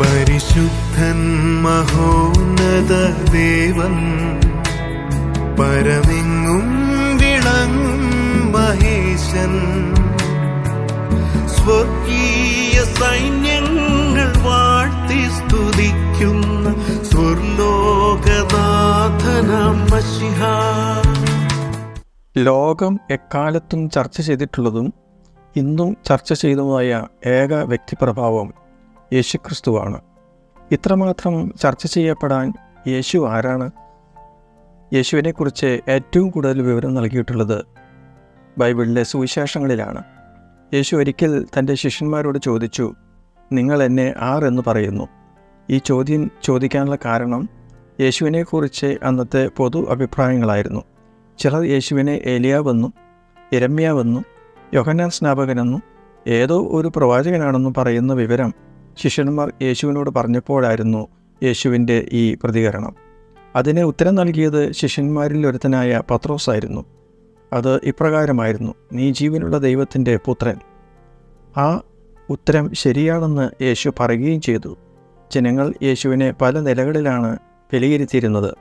പരിശുദ്ധൻ മഹോന്നത ദേവൻ പരമെങ്ങും വിളങ്ങും മഹേശൻ. സ്വർഗീയ സൈന്യങ്ങൾ വാഴ്ത്തി സ്തുതിക്കുന്ന ലോകം എക്കാലത്തും ചർച്ച ചെയ്തിട്ടുള്ളതും ഇന്നും ചർച്ച ചെയ്തതുമായ ഏക വ്യക്തിപ്രഭാവം യേശുക്രിസ്തുവാണ്. ഇത്രമാത്രം ചർച്ച ചെയ്യപ്പെടാൻ യേശു ആരാണ്? യേശുവിനെക്കുറിച്ച് ഏറ്റവും കൂടുതൽ വിവരം നൽകിയിട്ടുള്ളത് ബൈബിളിലെ സുവിശേഷങ്ങളിലാണ്. യേശു ഒരിക്കൽ തന്റെ ശിഷ്യന്മാരോട് ചോദിച്ചു നിങ്ങൾ എന്നെ ആർ എന്ന് പറയുന്നു? ഈ ചോദ്യം ചോദിക്കാനുള്ള കാരണം യേശുവിനെക്കുറിച്ച് അന്നത്തെ പൊതു അഭിപ്രായങ്ങളായിരുന്നു. ചിലർ യേശുവിനെ ഏലിയാവെന്നും ഇരമ്യാവെന്നും യോഹന്നാൻ സ്നാപകനെന്നും ഏതോ ഒരു പ്രവാചകനാണെന്നും പറയുന്ന വിവരം ശിഷ്യന്മാർ യേശുവിനോട് പറഞ്ഞപ്പോഴായിരുന്നു യേശുവിന്റെ ഈ പ്രതികരണം. അതിന് ഉത്തരം നൽകിയത് ശിഷ്യന്മാരിൽ ഒരുത്തനായ പത്രോസായിരുന്നു അത് ഇപ്രകാരമായിരുന്നു നീ ജീവനുള്ള ദൈവത്തിന്റെ പുത്രൻ. ആ ഉത്തരം ശരിയാണെന്ന് യേശു പറയുകയും ചെയ്തു. ജനങ്ങൾ യേശുവിനെ പല നിലകളിലാണ് വിലയിരുത്തിയിരുന്നത്.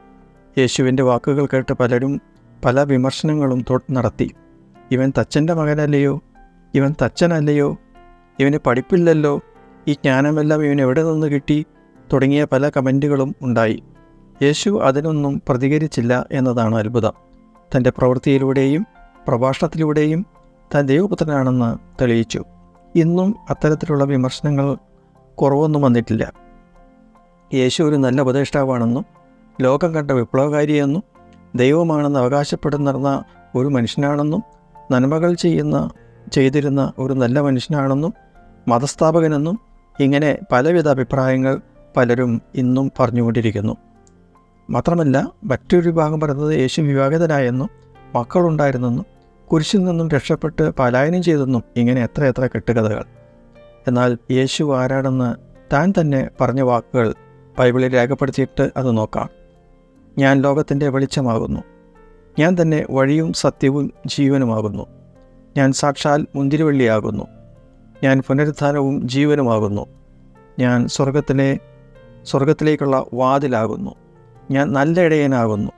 യേശുവിന്റെ വാക്കുകൾ കേട്ട് പലരും പല വിമർശനങ്ങളും നടത്തി. ഇവൻ തച്ചന്റെ മകനല്ലയോ? ഇവൻ തച്ചനല്ലയോ? ഇവന് പഠിപ്പില്ലല്ലോ? ഈ ജ്ഞാനമെല്ലാം ഇവൻ എവിടെ നിന്ന് കിട്ടി? തുടങ്ങിയ പല കമന്റുകളും ഉണ്ടായി. യേശു അതിനൊന്നും പ്രതികരിച്ചില്ല എന്നതാണ് അത്ഭുതം. തന്റെ പ്രവൃത്തിയിലൂടെയും പ്രഭാഷണത്തിലൂടെയും താൻ ദൈവപുത്രനാണെന്ന് തെളിയിച്ചു. ഇന്നും അത്തരത്തിലുള്ള വിമർശനങ്ങൾ കുറവൊന്നും വന്നിട്ടില്ല. യേശു ഒരു നല്ല ഉപദേഷ്ടാവാണെന്നും ലോകം കണ്ട വിപ്ലവകാരിയെന്നും ദൈവമാണെന്ന് അവകാശപ്പെടുന്ന ഒരു മനുഷ്യനാണെന്നും നന്മകൾ ചെയ്യുന്ന ചെയ്തിരുന്ന ഒരു നല്ല മനുഷ്യനാണെന്നും മതസ്ഥാപകനെന്നും ഇങ്ങനെ പലവിധ അഭിപ്രായങ്ങൾ പലരും ഇന്നും പറഞ്ഞുകൊണ്ടിരിക്കുന്നു. മാത്രമല്ല മറ്റൊരു വിഭാഗം പറയുന്നത് യേശു വിവാഹിതനായെന്നും മക്കളുണ്ടായിരുന്നെന്നും കുരിശിൽ നിന്നും രക്ഷപ്പെട്ട് പലായനം ചെയ്തെന്നും ഇങ്ങനെ എത്ര എത്ര കെട്ടുകഥകൾ. എന്നാൽ യേശു ആരാണെന്ന് താൻ തന്നെ പറഞ്ഞ വാക്കുകൾ ബൈബിളിൽ രേഖപ്പെടുത്തിയിട്ട് അത് നോക്കാം. ഞാൻ ലോകത്തിന്റെ വെളിച്ചമാകുന്നു. ഞാൻ തന്നെ വഴിയും സത്യവും ജീവനുമാകുന്നു. ഞാൻ സാക്ഷാൽ മുന്തിരിവള്ളിയാകുന്നു. ഞാൻ പുനരുത്ഥാനവും ജീവനുമാകുന്നു. ഞാൻ സ്വർഗത്തിലെ സ്വർഗത്തിലേക്കുള്ള വാതിലാകുന്നു. ഞാൻ നല്ല ഇടയനാകുന്നു.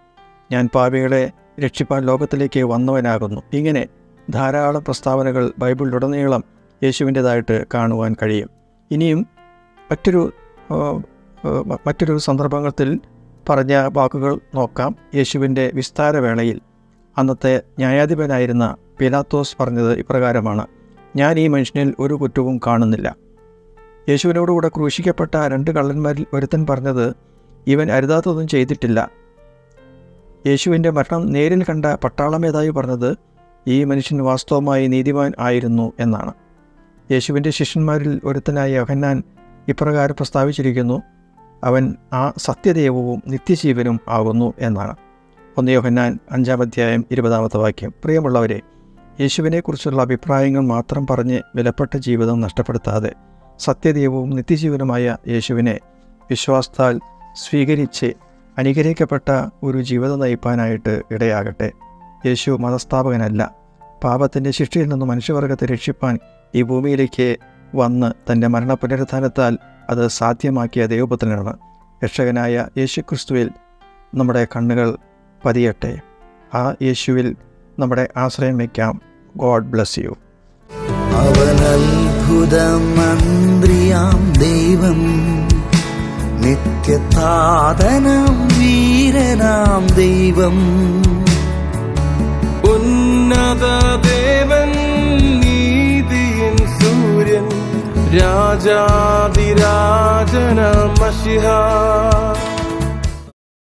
ഞാൻ പാപികളെ രക്ഷിപ്പാൻ ലോകത്തിലേക്ക് വന്നവനാകുന്നു. ഇങ്ങനെ ധാരാളം പ്രസ്താവനകൾ ബൈബിളിലുടനീളം യേശുവിന്റെതായിട്ട് കാണുവാൻ കഴിയും. ഇനിയും മറ്റൊരു മറ്റൊരു സന്ദർഭത്തിൽ പറഞ്ഞ വാക്കുകൾ നോക്കാം. യേശുവിന്റെ വിസ്താരവേളയിൽ അന്നത്തെ ന്യായാധിപനായിരുന്ന പിലാത്തോസ് പറഞ്ഞത് ഇപ്രകാരമാണ്. ഞാൻ ഈ മനുഷ്യനിൽ ഒരു കുറ്റവും കാണുന്നില്ല. യേശുവിനോടുകൂടെ ക്രൂശിക്കപ്പെട്ട രണ്ട് കള്ളന്മാരിൽ ഒരുത്തൻ പറഞ്ഞത് ഇവൻ അരുതാത്തതൊന്നും ചെയ്തിട്ടില്ല. യേശുവിന്റെ മരണം നേരിൽ കണ്ട പട്ടാളമേതായി പറഞ്ഞത് ഈ മനുഷ്യൻ വാസ്തവമായി നീതിമാൻ ആയിരുന്നു എന്നാണ്. യേശുവിന്റെ ശിഷ്യന്മാരിൽ ഒരുത്തനായ യോഹന്നാൻ ഇപ്രകാരം പ്രസ്താവിച്ചിരിക്കുന്നു അവൻ ആ സത്യദൈവവും നിത്യജീവനും ആകുന്നു എന്നാണ്. ഒന്ന് യോഹന്നാൻ അഞ്ചാം അധ്യായം ഇരുപതാമത്തെ വാക്യം. പ്രിയമുള്ളവരെ യേശുവിനെക്കുറിച്ചുള്ള അഭിപ്രായങ്ങൾ മാത്രം പറഞ്ഞ് വിലപ്പെട്ട ജീവിതം നഷ്ടപ്പെടുത്താതെ സത്യദൈവവും നിത്യജീവനുമായ യേശുവിനെ വിശ്വാസത്താൽ സ്വീകരിച്ച് അനുഗ്രഹിക്കപ്പെട്ട ഒരു ജീവിതം നയിപ്പാനായിട്ട് ഇടയാകട്ടെ. യേശു മതസ്ഥാപകനല്ല. പാപത്തിന്റെ ശിക്ഷയിൽ നിന്ന് മനുഷ്യവർഗത്തെ രക്ഷിപ്പാൻ ഈ ഭൂമിയിലേക്ക് വന്ന് തന്റെ മരണ പുനരുദ്ധാനത്താൽ അത് സാധ്യമാക്കിയ ദൈവപുത്രനാണ്. രക്ഷകനായ യേശുക്രിസ്തുവിൽ നമ്മുടെ കണ്ണുകൾ പതിയട്ടെ. ആ യേശുവിൽ നമ്മുടെ ആശ്രയം വയ്ക്കാം. ഗോഡ് ബ്ലസ് യു അവൻ അത്ഭുതമന്ത്രിയാം ദൈവം നിത്യതാതനാം വീരനാം ദൈവം. ഉന്നത ദേവൻ നീതിയിൻ സൂര്യൻ രാജാതിരാജന മഷിഹ.